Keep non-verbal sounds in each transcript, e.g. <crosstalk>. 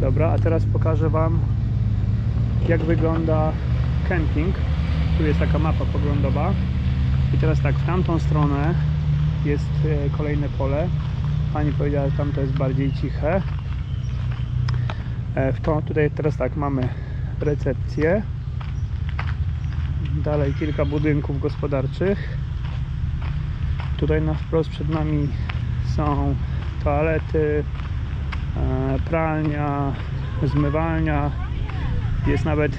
Dobra, a teraz pokażę Wam jak wygląda camping. Tu jest taka mapa poglądowa. I teraz tak, w tamtą stronę jest e, kolejne pole. Pani powiedziała, że tam to jest bardziej ciche. E, W to, tutaj teraz tak, mamy recepcję. Dalej kilka budynków gospodarczych. Tutaj na wprost przed nami są toalety, pralnia, zmywalnia. Jest nawet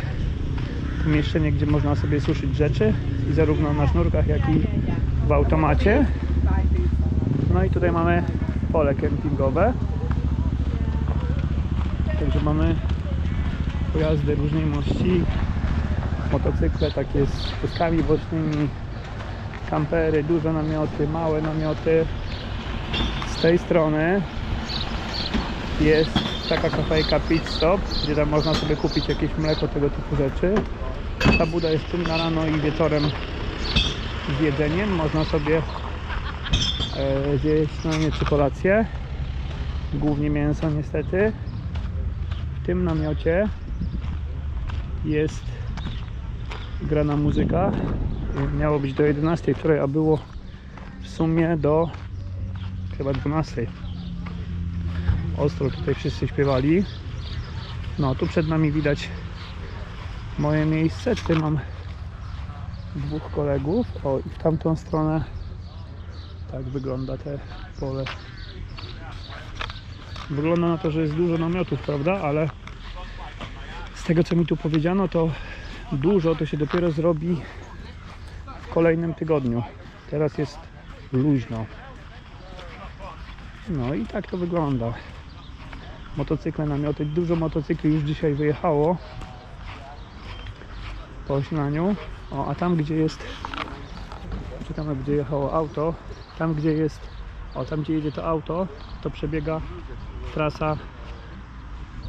pomieszczenie, gdzie można sobie suszyć rzeczy i zarówno na sznurkach, jak i w automacie. No i tutaj mamy pole kempingowe. Także mamy pojazdy różnej mości, motocykle takie z puskami bocznymi, kampery, duże namioty, małe namioty. Z tej strony jest taka kafejka Pit Stop, gdzie tam można sobie kupić jakieś mleko, tego typu rzeczy. Ta buda jest czynna rano i wieczorem z jedzeniem. Można sobie e, zjeść śniadanie czy kolację. Głównie mięso niestety. W tym namiocie jest grana muzyka. Miało być do 11 wczoraj, a było w sumie do chyba 12. Ostro tutaj wszyscy śpiewali. No tu przed nami widać moje miejsce. Tutaj mam dwóch kolegów. O i w tamtą stronę tak wygląda te pole. Wygląda na to, że jest dużo namiotów, prawda? Ale z tego co mi tu powiedziano, to dużo to się dopiero zrobi w kolejnym tygodniu. Teraz jest luźno. No i tak to wygląda. Motocykle, namioty. Dużo motocykli już dzisiaj wyjechało po Ośnianiu. O, a tam gdzie jest, czytamy gdzie jechało auto, tam gdzie jest, o tam gdzie jedzie to auto, to przebiega trasa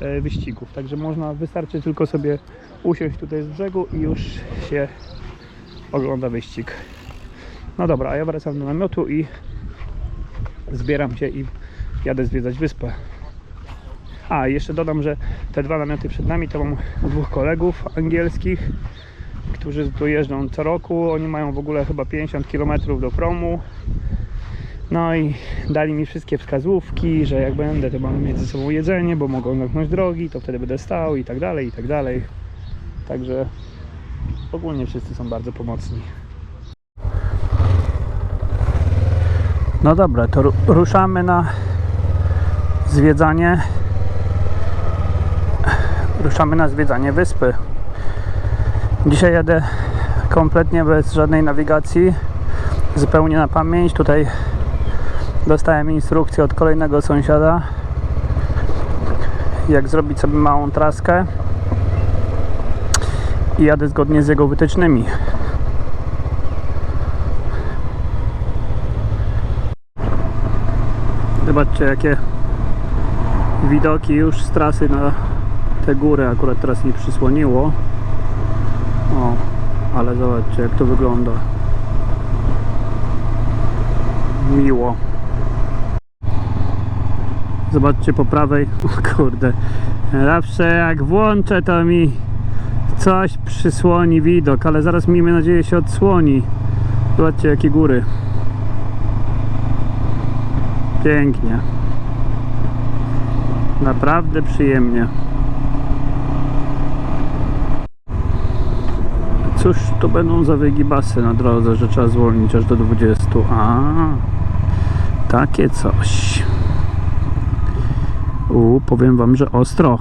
e, wyścigów. Także można, wystarczy tylko sobie usiąść tutaj z brzegu i już się ogląda wyścig. No dobra, a ja wracam do namiotu i zbieram się i jadę zwiedzać wyspę. A, jeszcze dodam, że te dwa namioty przed nami to mam dwóch kolegów angielskich, którzy tu jeżdżą co roku. Oni mają w ogóle chyba 50 km do promu. No i dali mi wszystkie wskazówki, że jak będę, to mam mieć ze sobą jedzenie, bo mogą zamknąć drogi, to wtedy będę stał i tak dalej, i tak dalej. Także ogólnie wszyscy są bardzo pomocni. No dobra, to ru- ruszamy na zwiedzanie. Ruszamy na zwiedzanie wyspy. Dzisiaj jadę kompletnie bez żadnej nawigacji, zupełnie na pamięć. Tutaj dostałem instrukcję od kolejnego sąsiada, jak zrobić sobie małą traskę i jadę zgodnie z jego wytycznymi. Zobaczcie jakie widoki już z trasy na te góry. Akurat teraz nie przysłoniło. O, ale zobaczcie jak to wygląda. Miło. Zobaczcie po prawej. <laughs> O kurde. Zawsze jak włączę to mi coś przysłoni widok, ale zaraz miejmy nadzieję się odsłoni. Zobaczcie jakie góry. Pięknie. Naprawdę przyjemnie. Cóż to będą za wygibasy na drodze, że trzeba zwolnić aż do 20. A, takie coś. U, powiem wam, że ostro.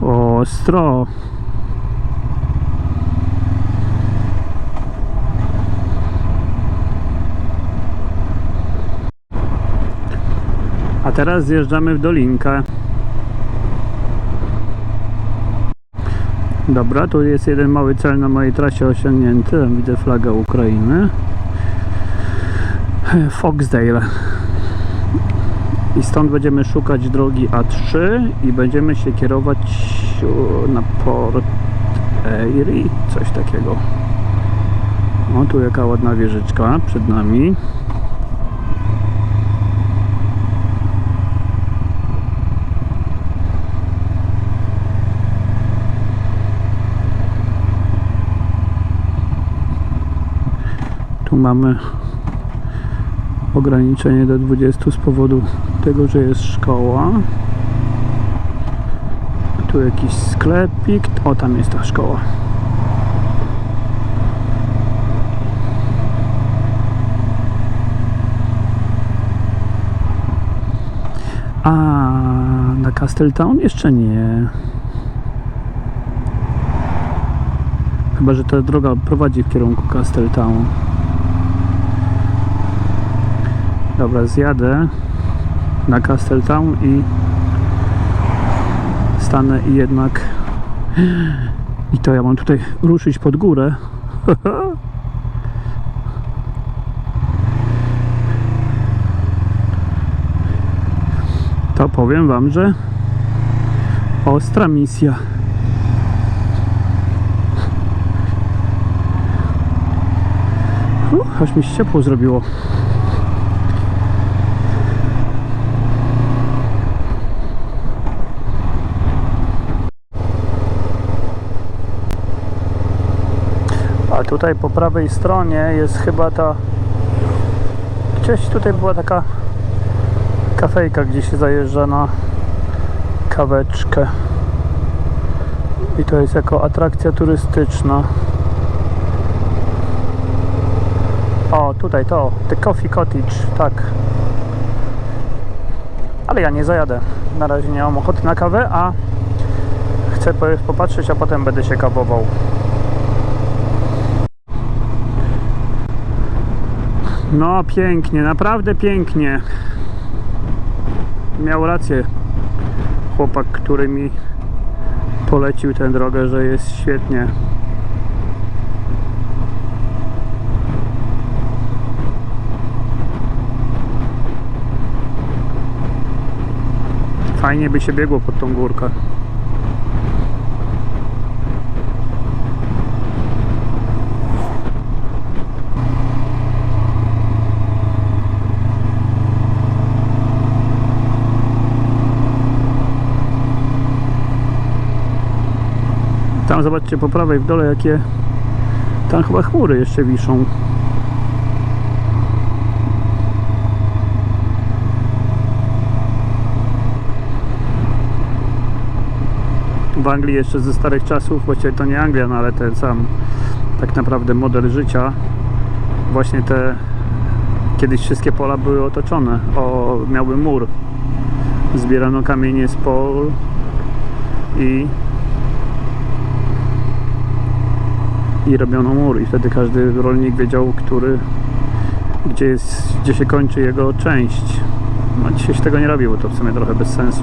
Ostro. A teraz zjeżdżamy w dolinkę. Dobra, tu jest jeden mały cel na mojej trasie osiągnięty. Widzę flagę Ukrainy. Foxdale. I stąd będziemy szukać drogi A3 i będziemy się kierować na Port Airy, coś takiego. O, tu jaka ładna wieżyczka przed nami. Mamy ograniczenie do 20 z powodu tego, że jest szkoła. Tu jakiś sklepik. O, tam jest ta szkoła. A na Castletown jeszcze nie. Chyba, że ta droga prowadzi w kierunku Castletown. Dobra, zjadę na Castletown i stanę i jednak <gasps> i to ja mam tutaj ruszyć pod górę. <laughs> To powiem wam, że ostra misja. Uh, aż mi się ciepło zrobiło. Tutaj po prawej stronie jest chyba ta. Gdzieś tutaj była taka kafejka, gdzie się zajeżdża na kaweczkę. I to jest jako atrakcja turystyczna. O, tutaj to, The Coffee Cottage, tak. Ale ja nie zajadę. Na razie nie mam ochoty na kawę, a chcę po- popatrzeć, a potem będę się kawował. No, pięknie, naprawdę pięknie. Miał rację chłopak, który mi polecił tę drogę, że jest świetnie. Fajnie by się biegło pod tą górkę. Zobaczcie po prawej w dole jakie tam chyba chmury jeszcze wiszą. W Anglii jeszcze ze starych czasów, właściwie to nie Anglia, no ale ten sam tak naprawdę model życia. Właśnie te kiedyś wszystkie pola były otoczone, o, miałby mur. Zbierano kamienie z pol i i robiono mur i wtedy każdy rolnik wiedział, który gdzie, jest, gdzie się kończy jego część. No dzisiaj się tego nie robi, bo to w sumie trochę bez sensu.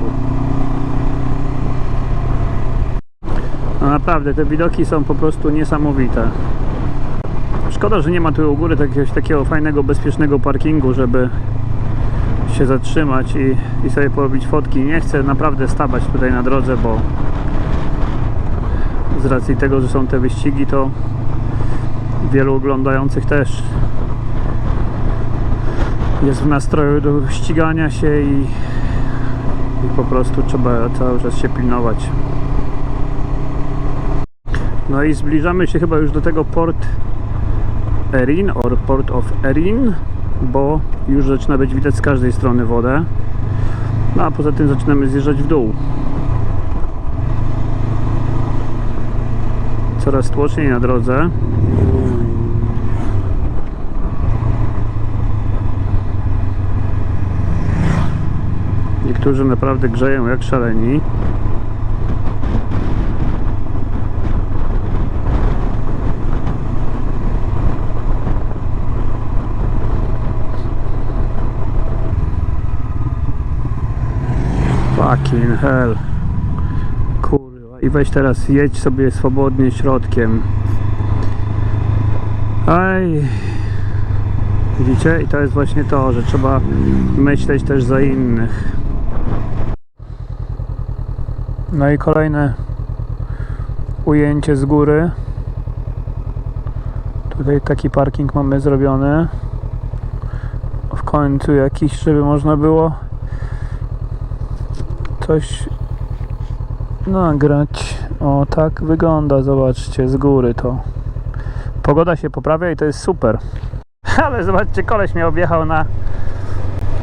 No naprawdę, te widoki są po prostu niesamowite. Szkoda, że nie ma tu u góry jakiegoś takiego fajnego, bezpiecznego parkingu, żeby się zatrzymać i, i sobie porobić fotki. Nie chcę naprawdę stawać tutaj na drodze, bo z racji tego, że są te wyścigi, to wielu oglądających też jest w nastroju do ścigania się i, i po prostu trzeba cały czas się pilnować. No i zbliżamy się chyba już do tego port Erin, or port of Erin, bo już zaczyna być widać z każdej strony wodę. No a poza tym zaczynamy zjeżdżać w dół. Coraz tłoczniej na drodze. Niektórzy naprawdę grzeją jak szaleni. Fucking hell. Kurwa. I weź teraz jedź sobie swobodnie środkiem. Aj. Widzicie? I to jest właśnie to, że trzeba myśleć też za innych. No i kolejne ujęcie z góry. Tutaj taki parking mamy zrobiony. W końcu jakiś, żeby można było coś nagrać. O, tak wygląda, zobaczcie, z góry to. Pogoda się poprawia i to jest super. <laughs> Ale zobaczcie, koleś mnie objechał na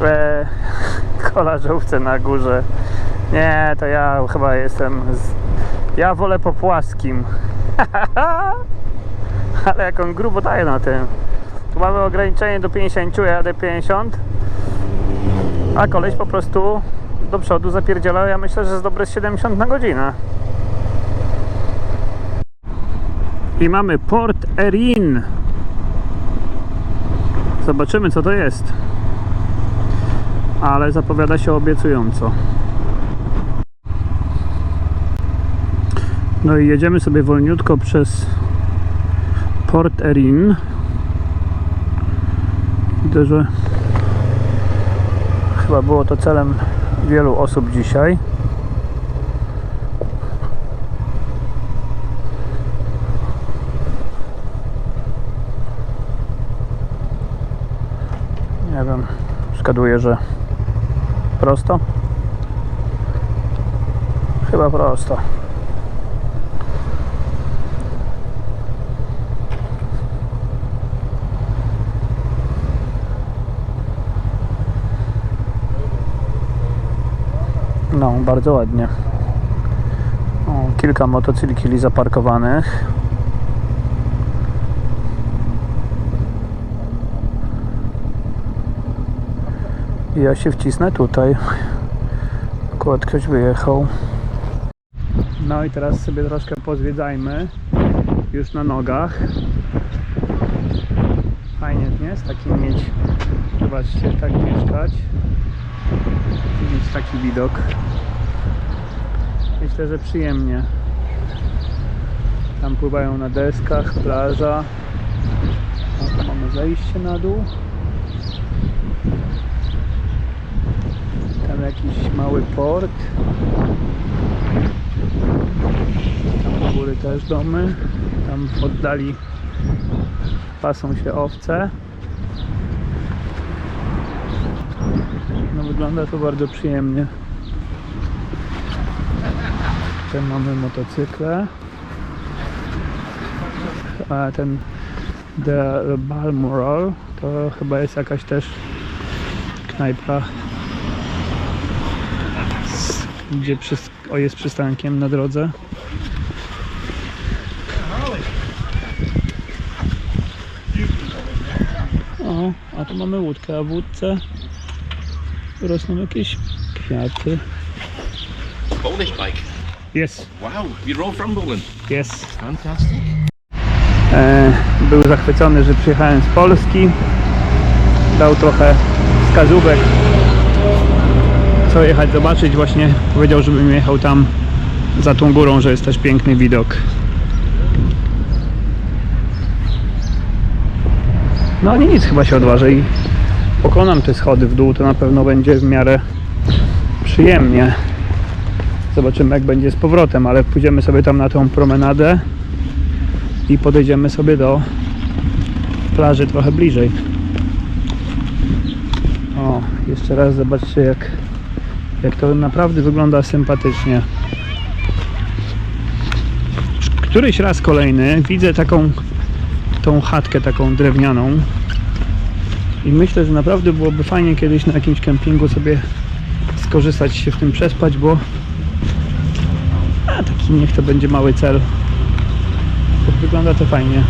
e, <laughs> kolażówce na górze. Nie, to ja chyba jestem. Z... Ja wolę po płaskim. <laughs> Ale jak on grubo daje na tym. Tu mamy ograniczenie do 50, ja jadę 50. A koleś po prostu do przodu zapierdziela, ja myślę, że z dobre z 70 na godzinę. I mamy Port Erin. Zobaczymy co to jest. Ale zapowiada się obiecująco. No i jedziemy sobie wolniutko przez Port Erin. Widzę, że chyba było to celem wielu osób dzisiaj. Nie wiem, szkoduję, że prosto. Chyba prosto. Bardzo ładnie. O, kilka motocykli zaparkowanych. Ja się wcisnę tutaj. Akurat ktoś wyjechał. No i teraz sobie troszkę pozwiedzajmy. Już na nogach. Fajnie, nie? Z takim mieć, zobaczcie, tak mieszkać. Mieć taki widok. Myślę, że przyjemnie. Tam pływają na deskach, plaża. O, tu mamy zejście na dół. Tam jakiś mały port. Tam u góry też domy. Tam w oddali pasą się owce. No wygląda to bardzo przyjemnie. Tutaj mamy motocykle. A ten The Balmoral to chyba jest jakaś też knajpa gdzie przys- o, jest przystankiem na drodze. O, a tu mamy łódkę, a w łódce rosną jakieś kwiaty. Bike. Jest, Wow, you drove from Poland. jest. Fantastic. E, był zachwycony, że przyjechałem z Polski. Dał trochę wskazówek, co jechać zobaczyć. Właśnie powiedział, żebym jechał tam za tą górą, że jest też piękny widok. No nie nic, chyba się odważę i pokonam te schody w dół. To na pewno będzie w miarę przyjemnie. Zobaczymy, jak będzie z powrotem, ale pójdziemy sobie tam na tą promenadę i podejdziemy sobie do plaży trochę bliżej. O, jeszcze raz zobaczcie jak, jak to naprawdę wygląda sympatycznie. Któryś raz kolejny widzę taką tą chatkę taką drewnianą i myślę, że naprawdę byłoby fajnie kiedyś na jakimś kempingu sobie skorzystać się w tym przespać, bo niech to będzie mały cel Wygląda to fajnie.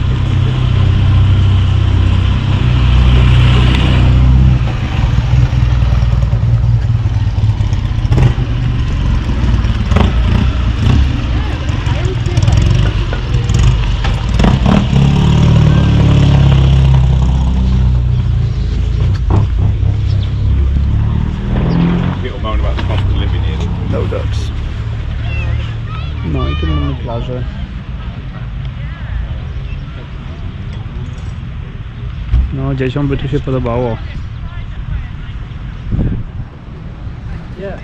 People moan about the cost of living here. No dogs. No i tu mamy plażę. Dzieciom by tu się podobało.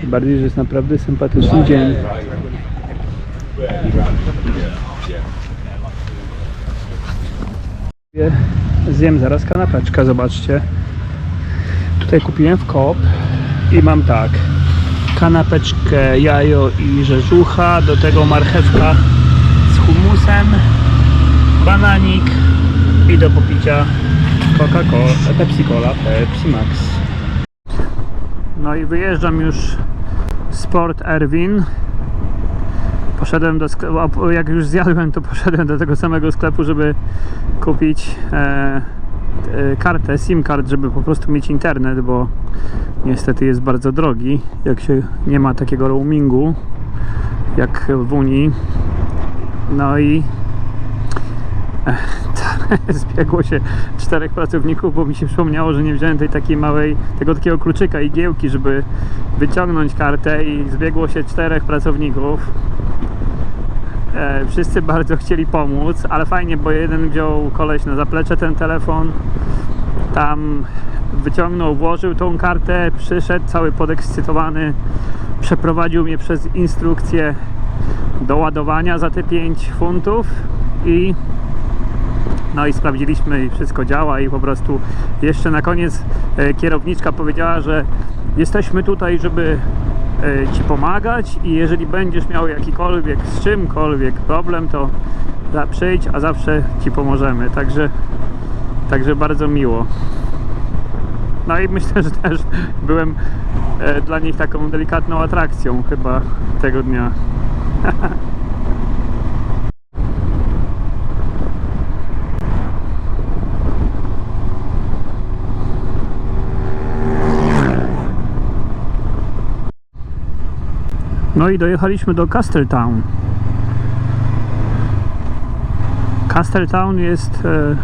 Tym bardziej, że jest naprawdę sympatyczny dzień. Zjem zaraz kanapeczkę, zobaczcie. Tutaj kupiłem w Coop i mam tak kanapeczkę, jajo i rzeżucha, do tego marchewka z humusem, bananik i do popicia Coca-Cola, Pepsi Cola, Pepsi Max. No i wyjeżdżam już Sport Erwin. Poszedłem do sklepu, jak już zjadłem, to poszedłem do tego samego sklepu, żeby kupić e, e, kartę, SIM card, żeby po prostu mieć internet, bo niestety jest bardzo drogi, jak się nie ma takiego roamingu jak w Unii. No i <laughs> zbiegło się czterech pracowników, bo mi się przypomniało, że nie wziąłem tej takiej małej, tego takiego kluczyka igiełki, żeby wyciągnąć kartę i zbiegło się czterech pracowników. E, wszyscy <laughs> bardzo chcieli pomóc, ale fajnie, bo jeden wziął koleś na zaplecze ten telefon, tam wyciągnął, włożył tą kartę, przyszedł cały podekscytowany, przeprowadził mnie przez instrukcję do ładowania za te 5 funtów i no i sprawdziliśmy i wszystko działa i po prostu jeszcze na koniec e, kierowniczka powiedziała, że jesteśmy tutaj, żeby e, Ci pomagać i jeżeli będziesz miał jakikolwiek z czymkolwiek problem, to przyjdź, a zawsze Ci pomożemy. Także, także bardzo miło. No i myślę, że też byłem e, dla nich taką delikatną atrakcją chyba tego dnia. <laughs> No i dojechaliśmy do Castletown. Castletown jest e,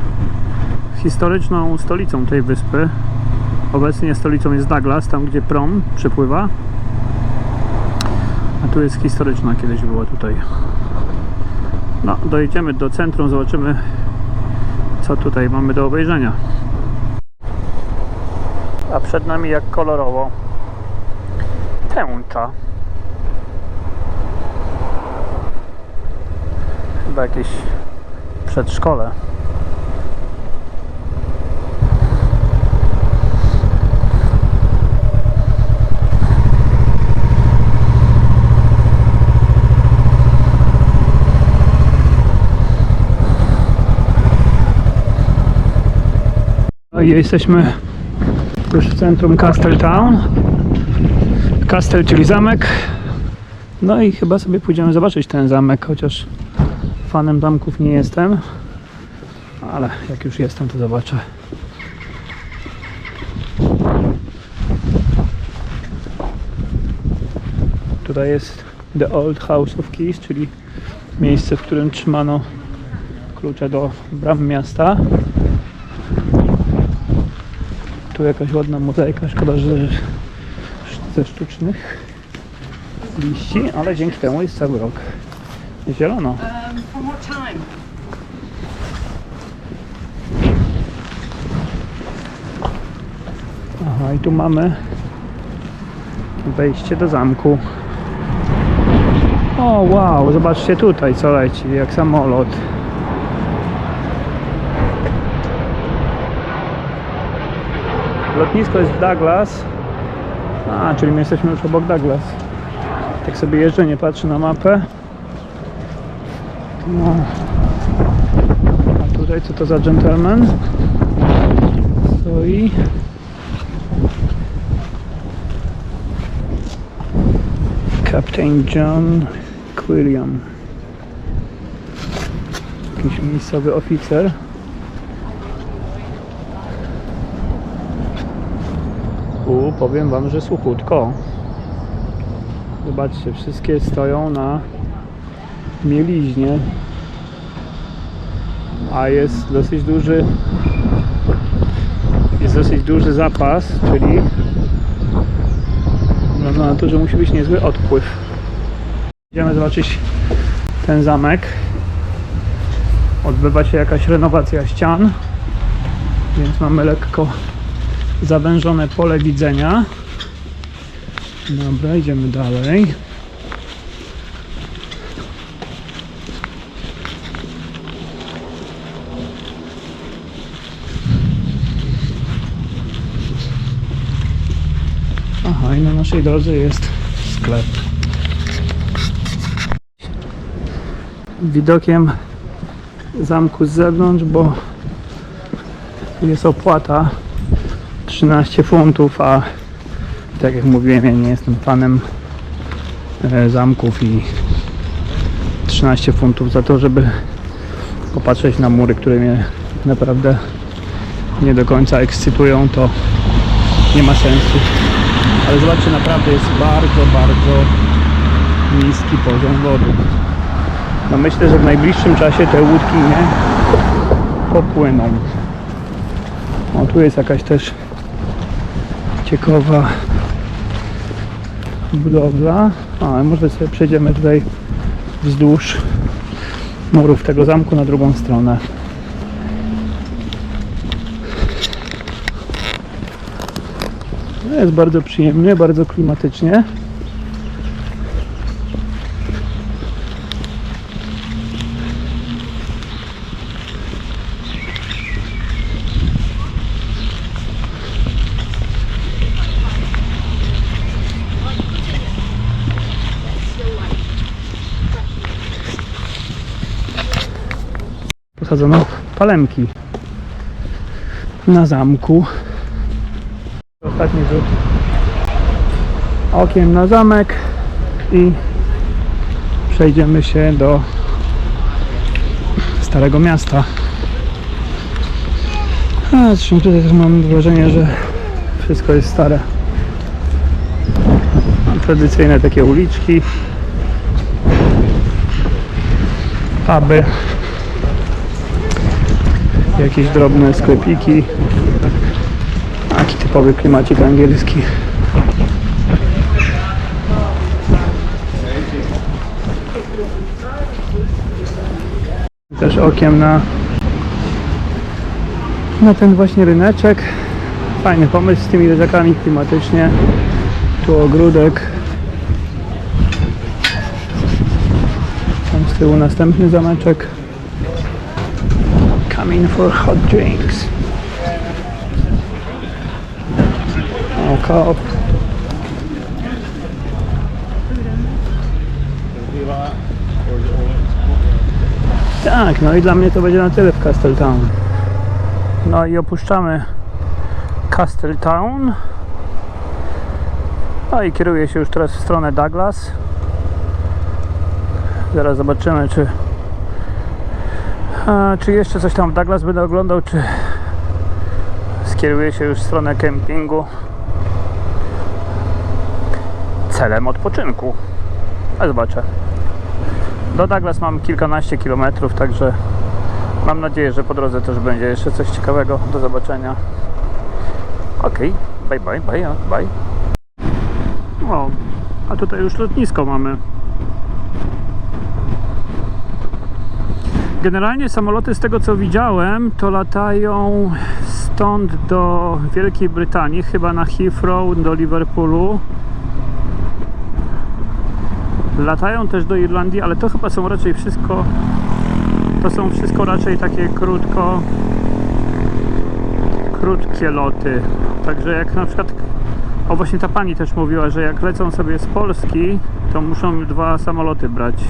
historyczną stolicą tej wyspy. Obecnie stolicą jest Douglas, tam gdzie prom przypływa. A tu jest historyczna, kiedyś była tutaj. No, dojedziemy do centrum, zobaczymy co tutaj mamy do obejrzenia. A przed nami jak kolorowo tęcza. Chyba jakieś przedszkole. No jesteśmy już w centrum Castletown. Castle, czyli zamek. No i chyba sobie pójdziemy zobaczyć ten zamek, chociaż fanem zamków nie jestem. Ale jak już jestem, to zobaczę. Tutaj jest The Old House of Keys, czyli miejsce, w którym trzymano klucze do bram miasta. Tu jakaś ładna mozaika, szkoda, że ze sztucznych liści, ale dzięki temu jest cały rok zielono. Aha, i tu mamy wejście do zamku. O wow, zobaczcie tutaj co leci, jak samolot. Lotnisko jest w Douglas. A, czyli my jesteśmy już obok Douglas. Tak sobie jeżdżę, nie patrzę na mapę. No. A tutaj co to za gentleman? Stoi. Captain John Quilliam. Jakiś miejscowy oficer. U, powiem wam, że suchutko. Zobaczcie, wszystkie stoją na mieliźnie. A jest dosyć duży jest dosyć duży zapas, czyli Wygląda na to, że musi być niezły odpływ. Idziemy zobaczyć ten zamek. Odbywa się jakaś renowacja ścian, więc mamy lekko zawężone pole widzenia. Dobra, idziemy dalej. Aha, i na naszej drodze jest sklep. Widokiem zamku z zewnątrz, bo jest opłata 13 funtów, a tak jak mówiłem, ja nie jestem fanem e, zamków i 13 funtów za to, żeby popatrzeć na mury, które mnie naprawdę nie do końca ekscytują, to nie ma sensu. Ale zobaczcie, naprawdę jest bardzo, bardzo niski poziom wody. No myślę, że w najbliższym czasie te łódki nie popłyną. O, tu jest jakaś też ciekawa budowla. A, może sobie przejdziemy tutaj wzdłuż murów tego zamku na drugą stronę. Jest bardzo przyjemnie, bardzo klimatycznie. Posadzono palemki na zamku. Ostatni rzut okiem na zamek i przejdziemy się do Starego Miasta. Zresztą tutaj też mam wrażenie, że wszystko jest stare. Tradycyjne takie uliczki, puby, jakieś drobne sklepiki. Typowy klimacik angielski. Też okiem na na ten właśnie ryneczek. Fajny pomysł z tymi leżakami klimatycznie. Tu ogródek. Tam z tyłu następny zameczek. Come in for hot drinks. O, koop. Tak, no i dla mnie to będzie na tyle w Castletown. No i opuszczamy Castletown. No i kieruję się już teraz w stronę Douglas. Zaraz zobaczymy, czy a, czy jeszcze coś tam w Douglas będę oglądał, czy skieruję się już w stronę kempingu celem odpoczynku. A zobaczę. Do Douglas mam kilkanaście kilometrów, także mam nadzieję, że po drodze też będzie jeszcze coś ciekawego do zobaczenia. Ok, bye bye, bye, bye. O, a tutaj już lotnisko mamy. Generalnie samoloty z tego co widziałem, to latają stąd do Wielkiej Brytanii, chyba na Heathrow, do Liverpoolu. Latają też do Irlandii, ale to chyba są raczej wszystko. To są wszystko raczej takie krótko. krótkie loty. Także jak na przykład. O właśnie ta pani też mówiła, że jak lecą sobie z Polski, to muszą dwa samoloty brać.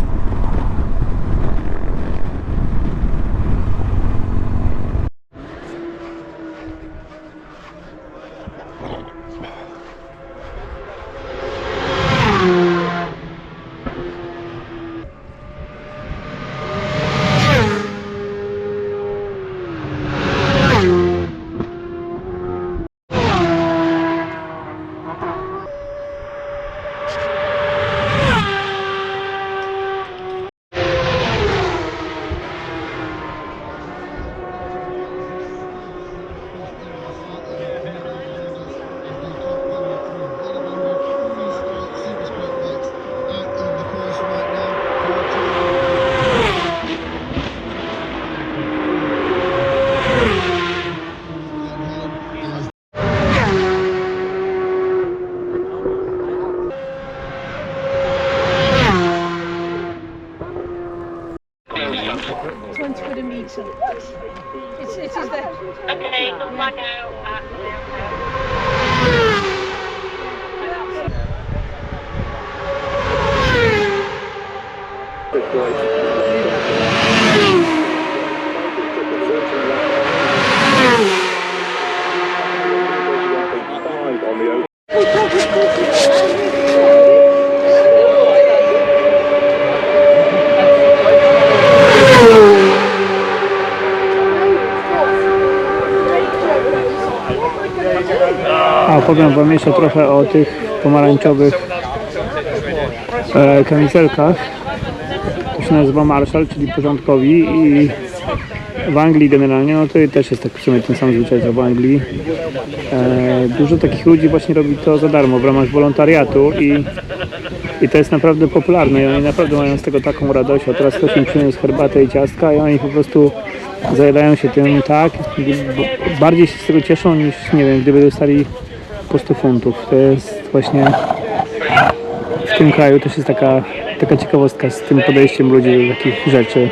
Okay, good luck out. Good boy. Opowiem Wam jeszcze trochę o tych pomarańczowych e, kamizelkach. To się nazywa Marshall, czyli porządkowi i w Anglii generalnie, no to też jest tak w sumie ten sam zwyczaj co w Anglii. E, dużo takich ludzi właśnie robi to za darmo w ramach wolontariatu i, i to jest naprawdę popularne i oni naprawdę mają z tego taką radość, a teraz ktoś im przyniósł herbatę i ciastka i oni po prostu zajadają się tym tak, bardziej się z tego cieszą niż, nie wiem, gdyby dostali po 100 funtów. To jest właśnie w tym kraju też jest taka, taka ciekawostka z tym podejściem ludzi do takich rzeczy.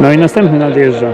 No i następny nadjeżdża.